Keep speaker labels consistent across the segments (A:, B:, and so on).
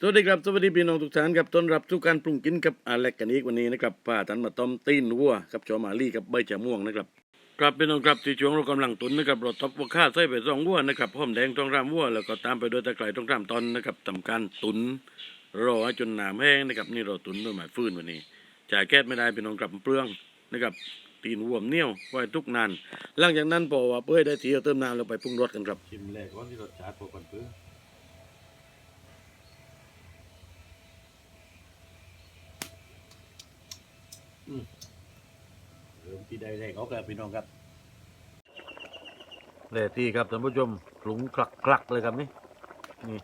A: สวัสดีครับ สวัสดีพี่น้องทุกท่านครับต้อนรับทุกการปรุงกินกับอาเล็กกันอีกวันนี้นะครับป้าทันมาต้มตีนวัวกับจอมาลี่กับใบจะม่วงนะครับครับพี่น้องครับที่ช่วงเรากำลังตุนนะครับเราทับวัวข้าใส่ไปสองวัวนะครับหอมแดงต้องรามวัวแล้วก็ตามไปด้วยตะไคร้ต้องรามตอนนะครับทำการตุนรอจนหนามแห้งนะครับนี่เราตุนด้วยหมายฟืนวันนี้จ่ายแก๊สไม่ได้พี่น้องครับเปลืองนะครับตีนวัวเหนียวไว้ทุกนานหลังจากนั้นพอว่าเปื่อยได้ทีเราเติมน้ำลงไปปรุงรสกันครับชิมแรกก่อนที่รสชาติพอกันเปื่อ เริ่มที่ได้แรกออกแล้วพี่น้องครับเลที่ครับท่านผู้ชมปรุงคลักคลักๆเลยครับนี่นี่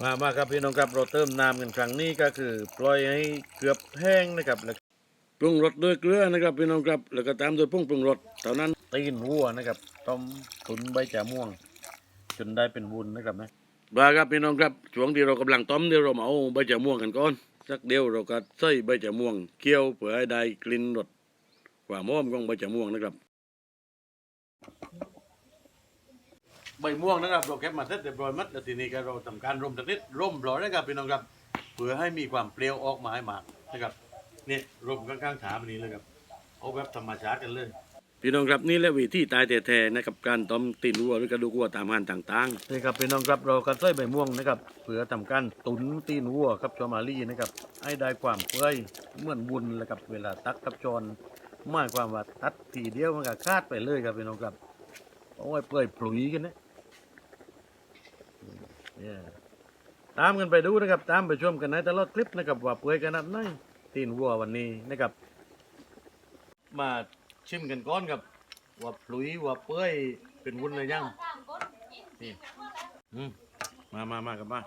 A: มามาครับพี่น้องครับเราเติมน้ำกันครั้งนี้ก็คือ ปล่อยให้เกือบแห้งนะครับแล้วปรุงรสด้วยเกลือนะครับพี่น้องครับแล้วก็ตามด้วยผงปรุงรสเท่านั้นตีนวัวนะครับต้มตุนใบจ่าม่วง จนได้เป็นวุ้นนะครับนะบาครับพี่น้องครับช่วงที่เรากำลังต้มเดี๋ยวเรามาเอาใบจ่าม่วงกันก่อน สักเดียวเราก็ใส่ใบจ่าม่วงเคี่ยวเพื่อให้ได้กลิ่นรสกว่าม่วงของใบจะม่วงนะครับ ใบม่วงนะครับเราเก็บมาเสร็จเรียบร้อยมัดแล้วทีนี้ก็เราทำการร่มสักนิดร่มร้อยนะครับพี่น้องครับเพื่อให้มีความเปรี้ยวออกมาให้มากนะครับนี่ร่มข้างๆขาแบบนี้เลยครับเอาแบบธรรมชาติกันเลย พี่น้องครับนี่แหละวิธีตายแท้ๆนะครับการต้มตีนวัวหรือกระดูกวัวตามหันต่างๆนี่ครับพี่น้องครับเราก็ใส่ใบม่วงนะครับเพื่อทำการตุ๋นตีนวัวครับจอมาลี่นะครับให้ได้ความเปื่อยเหมือนวุ้นเลยครับเวลาตักกับจอนหมายความว่าตัดทีเดียวมันก็คาดไปเลยครับพี่น้องครับเอาไว้เปื่อยผลุยกันนะเนี่ยตามกันไปดูนะครับ ตามไปชมกันในตลอดคลิปนะครับว่าเปื่อยขนาดไหนตีนวัววันนี้นะครับมา ชิมกันก่อนครับว่าปลุยว่าเปื่อยเป็นวุ้นเลยยังนี่อืมมามามากับมา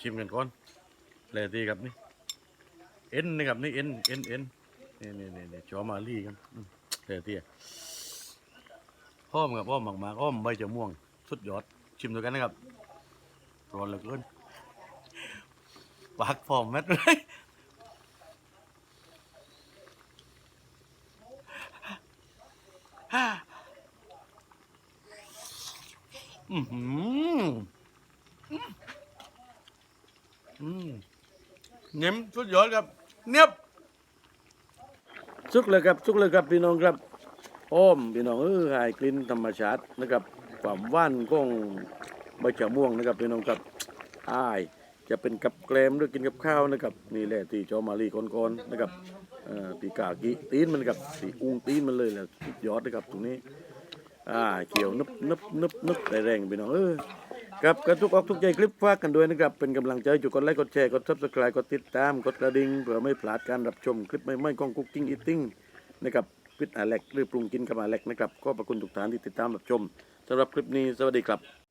A: ชิมกันก่อนเลยดีครับนี่เอ็นนะครับนี่เอ็นเอ็นเอ็นนี่นี่นี่นี่จอมาลี่ครับอืมเลยดีหอมกับหอมมากๆหอมใบจะม่วง สุดยอด ชิมด้วยกันนะครับร้อนเหลือเกินปากพองแม็ดเลย อือหืออืมเน้มสุดยอดครับ เนียบสุกเลยครับสุกเลยครับพี่น้องครับอ้อมพี่น้องเออหายกลิ่นธรรมชาตินะครับความว่านของใบชะม่วงนะครับพี่น้องครับอ้าย จะเป็นกับแกลมด้วยกินกับข้าวนะครับนี่แหละที่จอมารีก้อนๆนะครับตีกากีตีนมันกับตีอุ้งตีนมันเลยแหละยอดนะครับตรงนี้อ่าเขียวนึบนึบนึบนึบแรงๆไปน้องเออครับกระทุกออกทุกใจคลิปฝากกันด้วยนะครับ เป็นกำลังใจจุกดไลค์กดแชร์กดซับสไครต์กดติดตามกดกระดิ่งเพื่อไม่พลาดการรับชมคลิปใหม่ๆของคุกกิ้งอีติ้งนะครับพิษอาเล็กหรือปรุงกินกับอาเล็กนะครับก็ขอบคุณทุกท่านที่ติดตามรับชมสำหรับคลิปนี้สวัสดีครับ